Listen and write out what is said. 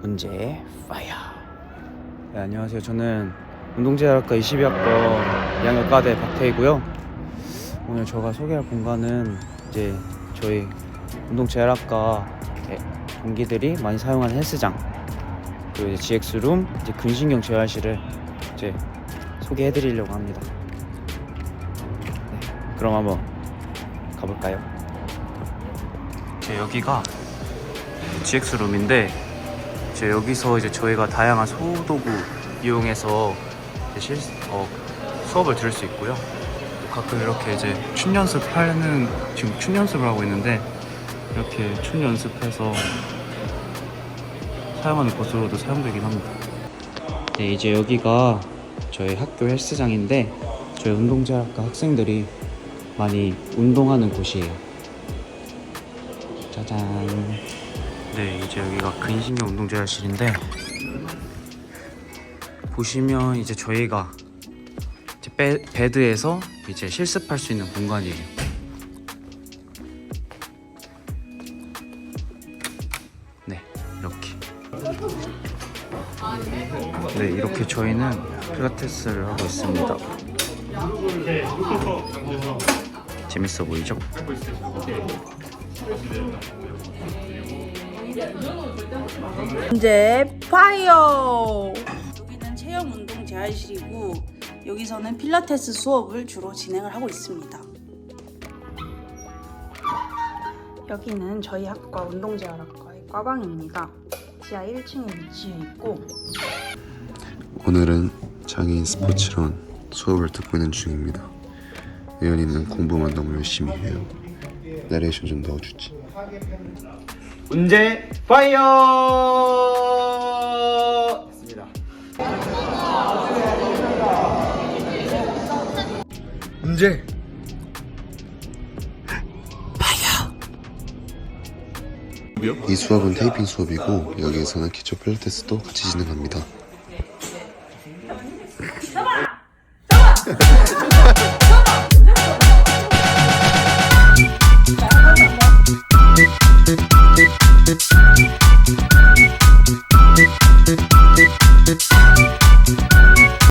문제 파이어. 네, 안녕하세요. 저는 운동제약과 22학번 2학년 과대 박태이고요. 오늘 제가 소개할 공간은 이제 저희 운동제약과 동기들이 많이 사용하는 헬스장 그리고 이제 GX룸, 이제 근신경 재활실을 이제 소개해드리려고 합니다. 네, 그럼 한번 가볼까요? 제 여기가 GX룸인데 이제 여기서 이제 저희가 다양한 소도구 이용해서 실, 어, 수업을 들을 수 있고요. 가끔 이렇게 이제 춤 연습하는 지금 춤 연습을 하고 있는데 이렇게 춤 연습해서 사용하는 곳으로도 사용되긴 합니다. 네, 이제 여기가 저희 학교 헬스장인데 저희 운동제학과 학생들이 많이 운동하는 곳이에요. 짜잔. 네, 이제 여기가 근신경 운동제할실인데 보시면 이제 저희가 이제 베, 베드에서 이제 실습할 수 있는 공간이에요. 네, 이렇게. 네, 이렇게 저희는 필라테스를 하고 있습니다. 재밌어 보이죠? 문제 파이어 여기는 체형 운동 재활실이고 여기서는 필라테스 수업을 주로 진행을 하고 있습니다 여기는 저희 학과 운동재활학과의 과방입니다 지하 1층에 위치해 있고 오늘은 장애인 스포츠론 수업을 듣고 있는 중입니다. 예연이는 공부만 너무 열심히 해요. 나레이션 좀 넣어주지. 문제 파이어! 됐습니다. 문제 이 수업은 테이핑 수업이고 여기에서는 기초 필라테스도 같이 진행합니다.